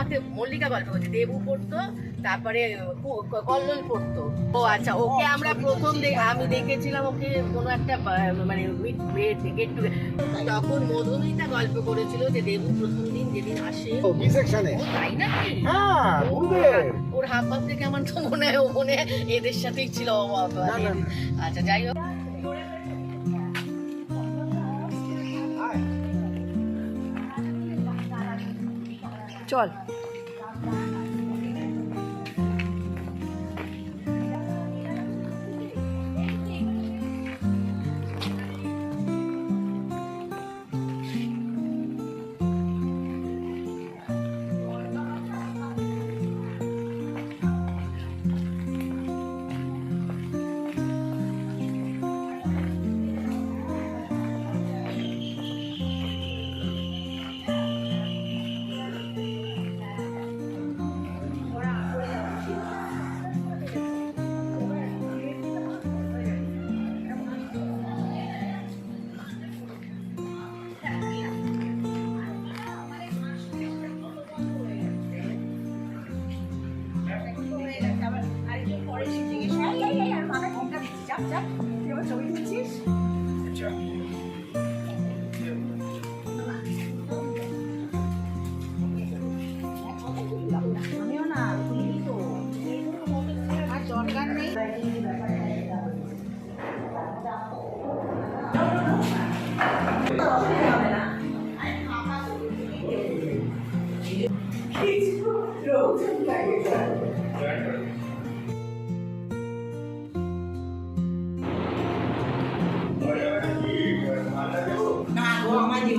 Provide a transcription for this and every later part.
আমাকে মল্লিকা গল্প করছে দেবু পড়তো তারপরে কল্লোল পড়তো ও আচ্ছা ওকে আমরা প্রথম আমি দেখেছিলাম ওকে কোনো একটা মানে গেট টু তখন মধুমিতা গল্প করেছিল যে দেবু প্রথম দিন যেদিন আসে তাই নাকি হ্যাঁ ওর হাব ভাব থেকে আমার তো মনে হয় ও মনে এদের সাথেই ছিল। না, না, না। আচ্ছা যাই হোক চল।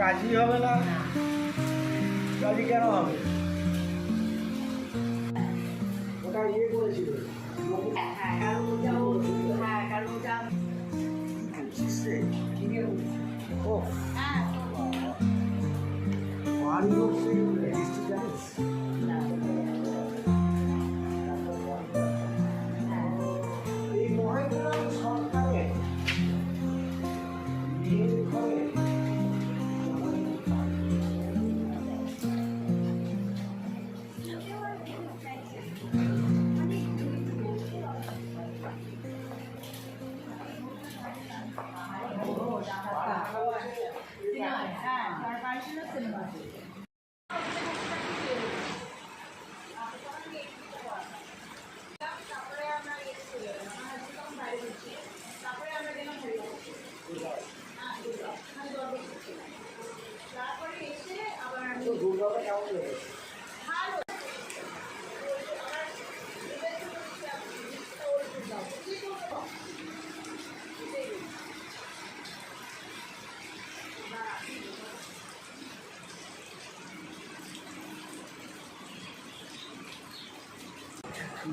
রাজি হবে না? রাজি কেন হবে? ওটা ইয়ে করেছিল। ও বাড়ি। ও রেজিস্ট্রি すいません。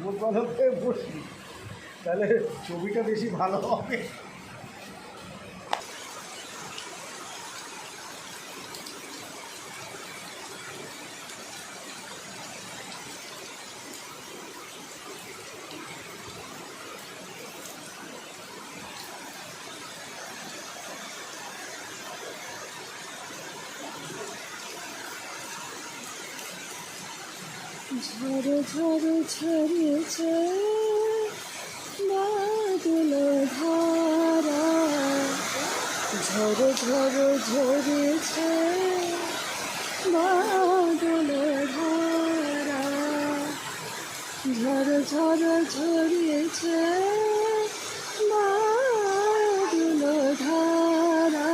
শুভকলকে বসি। তাহলে ছবিটা বেশি ভালো হবে। ঝড় ঝড় ঝরেছে বাদল ধারা। ঝড় ঝড় ঝরেছে বাদল ধারা। ঝড় ঝড় ঝরেছে বাদল ধারা।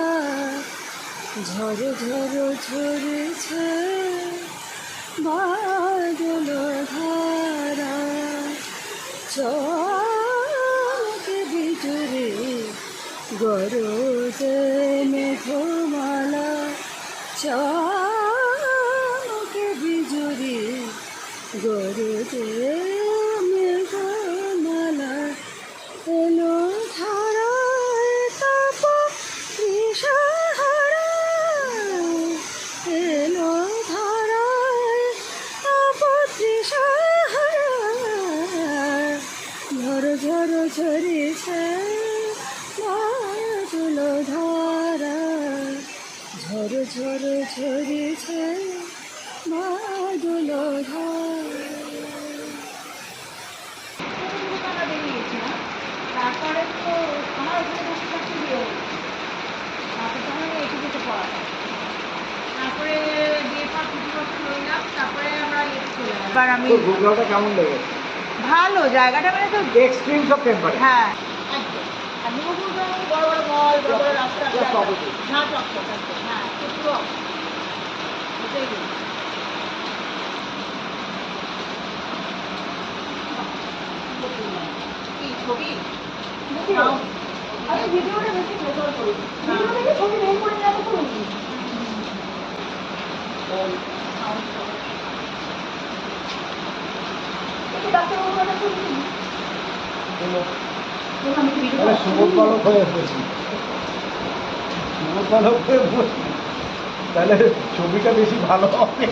ঝড় ঝড় ঝরেছে বাদল ধারা চকে বিজুরে গরজে মেঘমালা চকে এবার আমি তো গুগলটা কেমন লেগেছে? ভালো জায়গাটা মানে তো এক্সট্রিমস অফ টেম্পারেচার হ্যাঁ মুকুল বড় বড় মল বড় বড় রাস্তা. হ্যাঁ হ্যাঁ ছবি? নাও। আমি ভিডিওটা বেশি প্রেফার করি। ভিডিও দেখে ছবি বের তো করি একটু ডাক্তারবাবুর কথা শুনছি আমি ভিডিও তাহলে সুবোধ বালক হয়ে বসি। সুবোধ বালক হয়ে বসি। তাহলে ছবিটা বেশি ভালো হবে।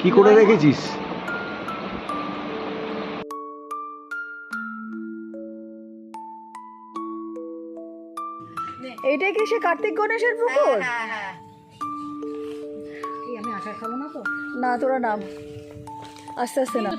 কি করে রেখেছিস এটা কি সে কার্তিক গণেশের পুকুর? হ্যাঁ হ্যাঁ না না তোরা নাম। আস্তে আস্তে না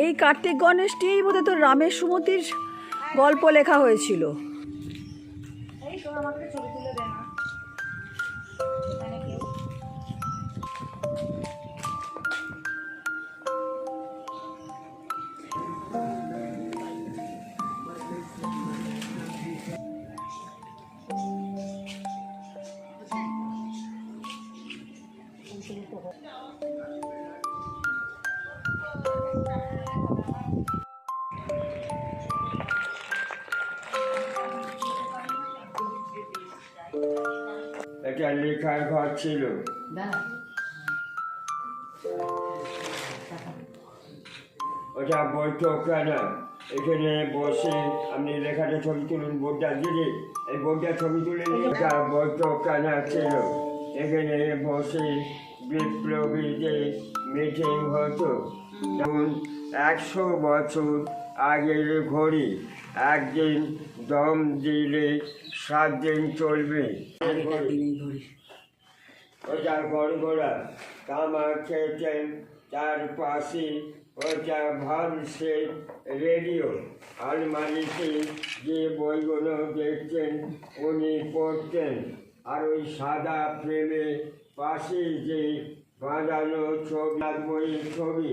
এই কার্তিক গণেশটিই বোধহয় তো রামের সুমতির গল্প লেখা হয়েছিল। এটা লেখার ঘর ছিল। ওটা বৈঠক না এখানে বসে আপনি লেখাটা ছবি তুলুন বোর্ডটা দিদি এই বোর্ডটা ছবি তুলে ওটা বৈঠক না ছিল। এখানে বসে বিপ্লবীদের মিটিং হতো। যেমন একশো বছর আগের ঘড়ি একদিন দম দিলে সাত দিন চলবে ওটা গড়গড়া তামা খেয়েছেন তার পাশে ওটা ভাবছে রেডিও আলমারিতে যে বইগুলো দেখছেন উনি পড়তেন। আর ওই সাদা ফ্রেমে পাশে যে বাঁধানো ছবি ছবি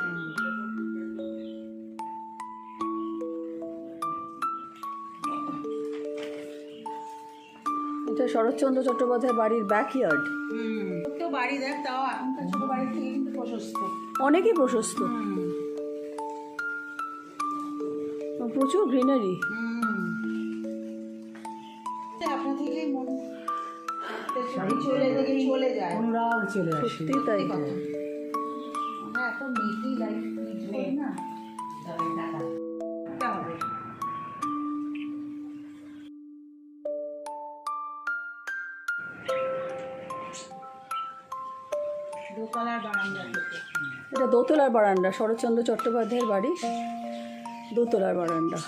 শরৎচন্দ্র চট্টোপাধ্যায় বাড়ির ব্যাকইয়ার্ড হুম তো বাড়ি দেখ তাও এখনকার ছোট বাড়ি কিন্তু প্রশস্ত। অনেকই প্রশস্ত। প্রচুর গ্রিনারি থেকেই মন চলে থেকে চলে যায়। অনুরাগ চলে আসে। সত্যি তাই দোতলার বারান্দা শরৎচন্দ্র চট্টোপাধ্যায়ের বাড়ি দোতলার বারান্দা।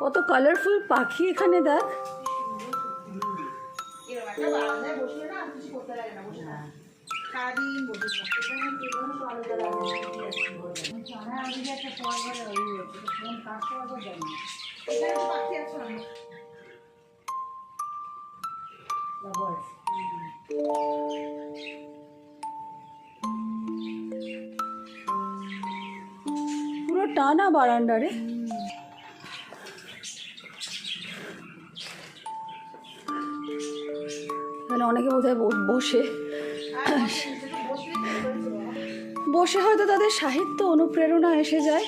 কত কালারফুল পাখি এখানে দেখ। বসে পর টানা বারান্দা রে। এখানে অনেকে বোধহয় ব- বসে হয়তো তাদের সাহিত্য অনুপ্রেরণা এসে যায়।